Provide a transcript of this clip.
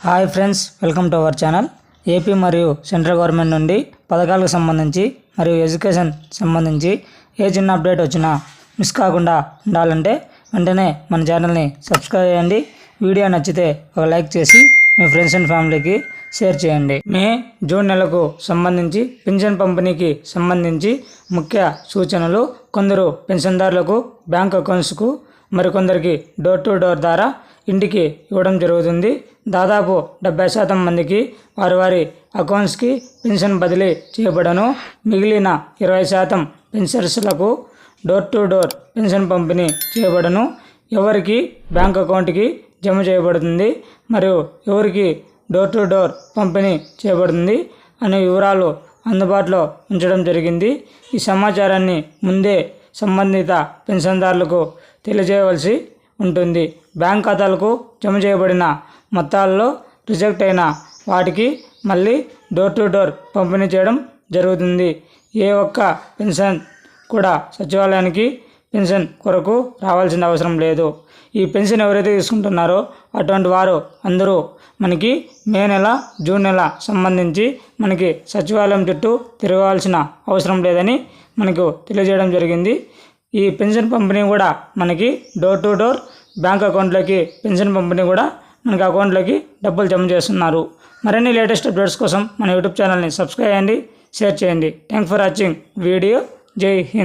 Hi friends welcome to our channel. AP మరియు central government నుండి పథకాలకు సంబంధించి మరియు ఎడ్యుకేషన్ సంబంధించి ఏ చిన్న అప్డేట్ వచ్చినా మిస్ కాకుండా ఉండాలంటే వెంటనే మన ఛానల్ని సబ్స్క్రైబ్ చేయండి. వీడియో నచ్చితే ఒక లైక్ చేసి మీ ఫ్రెండ్స్ అండ్ ఫ్యామిలీకి షేర్ చేయండి. మే జూన్ నెలకు సంబంధించి పెన్షన్ పంపిణీకి సంబంధించి ముఖ్య సూచనలు. కొందరు పెన్షన్దారులకు బ్యాంక్ అకౌంట్స్కు మరికొందరికి డోర్ టు డోర్ ద్వారా ఇంటికి ఇవ్వడం జరుగుతుంది. దాదాపు డెబ్బై శాతం మందికి వారి వారి అకౌంట్స్కి పెన్షన్ బదిలీ చేయబడను. మిగిలిన ఇరవై శాతం పెన్షనర్స్లకు డోర్ టు డోర్ పెన్షన్ పంపిణీ చేయబడను. ఎవరికి బ్యాంక్ అకౌంట్కి జమ చేయబడుతుంది. మరియు ఎవరికి డోర్ టు డోర్ పంపిణీ చేయబడుతుంది అనే వివరాలు అందుబాటులో ఉంచడం జరిగింది. ఈ సమాచారాన్ని ముందే సంబంధిత పెన్షన్దారులకు తెలియజేయవలసి ఉంటుంది. బ్యాంక్ ఖాతాలకు జమ చేయబడిన మొత్తాల్లో రిజెక్ట్ అయిన వాటికి మళ్ళీ డోర్ టు డోర్ పంపిణీ చేయడం జరుగుతుంది. ఏ ఒక్క పెన్షన్ కూడా సచివాలయానికి పెన్షన్ కొరకు రావాల్సిన అవసరం లేదు. ఈ పెన్షన్ ఎవరైతే తీసుకుంటున్నారో అటువంటి వారు అందరూ మనకి మే నెల జూన్ నెల సంబంధించి మనకి సచివాలయం చుట్టూ తిరగాల్సిన అవసరం లేదని మనకు తెలియజేయడం జరిగింది. ఈ పెన్షన్ పంపిణీ కూడా మనకి డోర్ టు డోర్ బ్యాంక్ అకౌంట్లోకి పెన్షన్ పంపిణీ కూడా మనకి అకౌంట్లోకి డబ్బులు జమ చేస్తున్నారు. మరిన్ని లేటెస్ట్ అప్డేట్స్ కోసం మన యూట్యూబ్ ఛానల్ని సబ్స్క్రైబ్ చేయండి షేర్ చేయండి. Thank for watching video. Jai Hind.